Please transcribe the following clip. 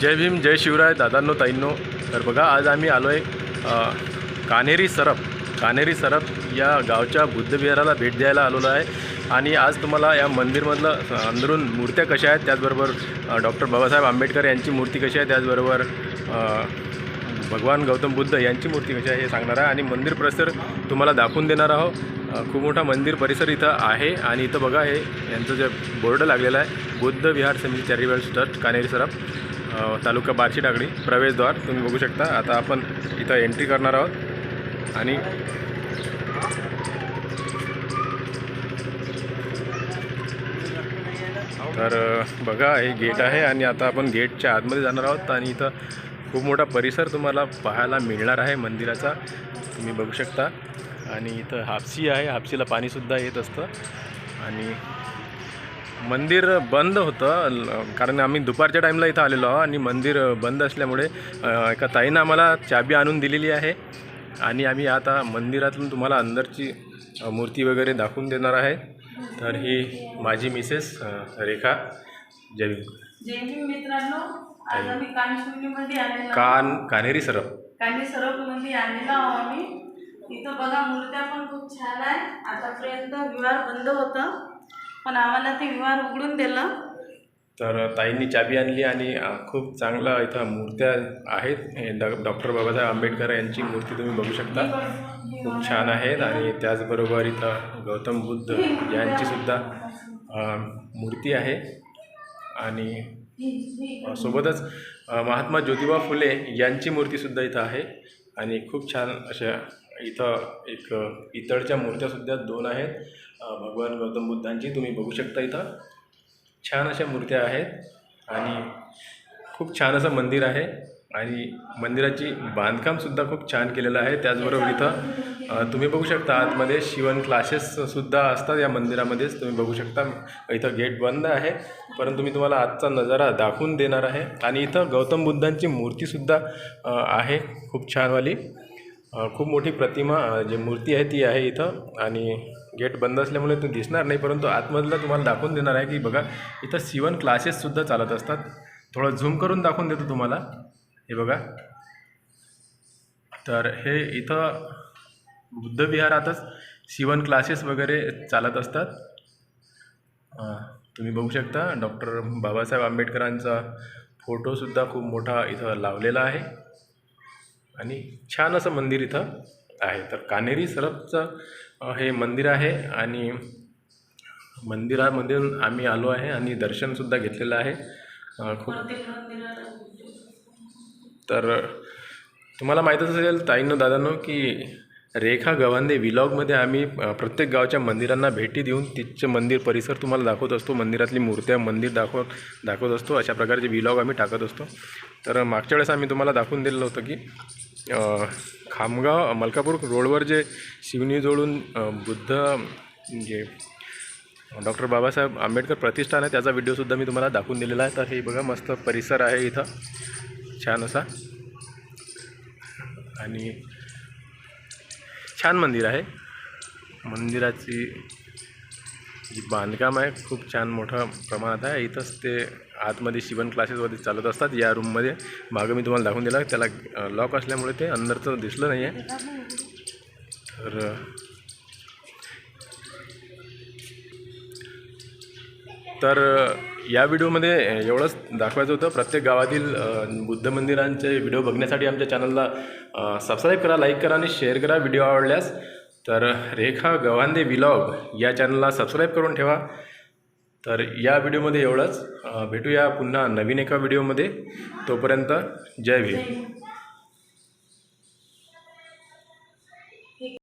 जय भीम जय शिवराय दादांनो ताईंनो. तर बघा आज आम्ही आलो आहे कानेरी सरप. कानेरी सरप या गावच्या बुद्धविहाराला भेट द्यायला आलेलो आहे. आणि आज तुम्हाला या मंदिरमधलं अंदरून मूर्त्या कशा आहेत त्याचबरोबर डॉक्टर बाबासाहेब आंबेडकर यांची मूर्ती कशी आहे त्याचबरोबर भगवान गौतम बुद्ध यांची मूर्ती कशी आहे हे सांगणार आहे. आणि मंदिर परिसर तुम्हाला दाखवून देणार आहोत. खूप मोठा मंदिर परिसर इथं आहे. आणि इथं बघा हे यांचं जे बोर्ड लागलेलं आहे बुद्ध विहार समिती चॅरिटेबल ट्रस्ट कानेरी सरप. तालुका बार्शी टाकळी प्रवेशद्वार तुम्ही बघू शकता. आता आपण इथं एंट्री करणार आहोत. आणि तर बघा हे गेट आहे आणि आता आपण गेटच्या आतमध्ये जाणार आहोत. आणि इथं खूप मोठा परिसर तुम्हाला पाहायला मिळणार आहे मंदिराचा. तुम्ही बघू शकता. आणि इथं हापसी आहे. हापसीला पाणीसुद्धा येत असतं. आणि मंदिर बंद होतं कारण आम्ही दुपारच्या टाईमला इथं आलेलो आहोत आणि मंदिर बंद असल्यामुळे एका ताईनं आम्हाला चाबी आणून दिलेली आहे. आणि आम्ही आता मंदिरातून तुम्हाला अंदरची मूर्ती वगैरे दाखवून देणार आहे. तर ही माझी मिसेस रेखा. जय मित्रांनो आज आम्ही कानशिवलीमध्ये आलेलो आहोत. कान कानेरी सरपमध्ये आलेलो आहोत आम्ही. इथं बघा मूर्त्या पण खूप छान आहे आतापर्यंत विवाह बंद होतं. पण आम्हाला ते विवाह उघडून दिलं. तर ताईंनी चाबी आणली आणि खूप चांगलं इथं मूर्त्या आहेत. हे डॉ डॉक्टर बाबासाहेब आंबेडकर यांची मूर्ती तुम्ही बघू शकता. खूप छान आहेत आणि त्याचबरोबर इथं गौतम बुद्ध यांचीसुद्धा मूर्ती आहे. आणि सोबतच महात्मा ज्योतिबा फुले यांची मूर्तीसुद्धा इथं आहे. आणि खूप छान अशा इथं एक अ, पितळच्या मूर्त्यासुद्धा दोन आहेत. भगवान गौतम बुद्धांची तुम्ही बघू शकता इथं. छान अशा मूर्त्या आहेत आणि खूप छान असं मंदिर आहे आणि मंदिराची बांधकामसुद्धा खूप छान केलेलं आहे. त्याचबरोबर इथं तुम्ही बघू शकता आतमध्ये शिवण क्लासेससुद्धा असतात या मंदिरामध्येच तुम्ही बघू शकता इथं गेट बंद आहे. परंतु मी तुम्हाला आजचा नजारा दाखवून देणार आहे. आणि इथं गौतम बुद्धांची मूर्तीसुद्धा आहे. खूप छानवाली खूप मोठी प्रतिमा जी मूर्ती आहे ती आहे इथं आणि गेट बंद असल्यामुळे तो दिसणार नाही परंतु आतमधलं तुम्हाला दाखवून देणार आहे की बघा इथं शिवण क्लासेससुद्धा चालत असतात. थोडं झूम करून दाखवून देतो तुम्हाला. हे बघा. तर हे इथं बुद्धविहारातच शिवण क्लासेस वगैरे चालत असतात. तुम्ही बघू शकता डॉक्टर बाबासाहेब आंबेडकरांचा फोटोसुद्धा खूप मोठा इथं लावलेला आहे. आणि छान असं मंदिर इथं आहे. तर कानेरी सरपचं हे मंदिर आहे आणि मंदिरामधून आम्ही आलो आहे आणि दर्शनसुद्धा घेतलेलं आहे. खूप तर तुम्हाला माहीतच असेल ताईंनो दादांनो की रेखा गवांदे विलॉगमध्ये आम्ही प्रत्येक गावच्या मंदिरांना भेटी देऊन तिथचे मंदिर परिसर तुम्हाला दाखवत असतो. मंदिरातली मूर्त्या मंदिर दाखव दाखवत असतो. अशा प्रकारचे विलॉग आम्ही टाकत असतो. तर मागच्या वेळेस आम्ही तुम्हाला दाखवून दिलेलं होतं की खामगाव मलकापूर रोडवर जे शिवनी जोडून बुद्ध जे डॉक्टर बाबासाहेब आंबेडकर प्रतिष्ठान आहे त्याचा व्हिडिओसुद्धा मी तुम्हाला दाखवून दिलेला आहे. तर हे बघा मस्त परिसर आहे इथं. छान असा. आणि छान मंदिर आहे. मंदिराची जी बांधकाम आहे. खूप छान मोठं प्रमाणात आहे. इथंच ते आतमध्ये शिवण क्लासेसवरती चालत असतात. या रूममध्ये मागं मी तुम्हाला दाखवून दिला. त्याला लॉक असल्यामुळे ते अंदरचं दिसलं नाही आहे तर तर या व्हिडिओमध्ये एवढंच दाखवायचं होतं. प्रत्येक गावातील बुद्ध मंदिरांचे व्हिडिओ बघण्यासाठी आमच्या चॅनलला सबस्क्राईब करा लाईक करा आणि शेअर करा व्हिडिओ आवडल्यास. तर रेखा गव्हांदे विलॉग या चॅनलला सबस्क्राईब करून ठेवा. तर या व्हिडिओमध्ये एवढंच. भेटूया पुन्हा नवीन एका व्हिडिओमध्ये. तोपर्यंत जय भीम.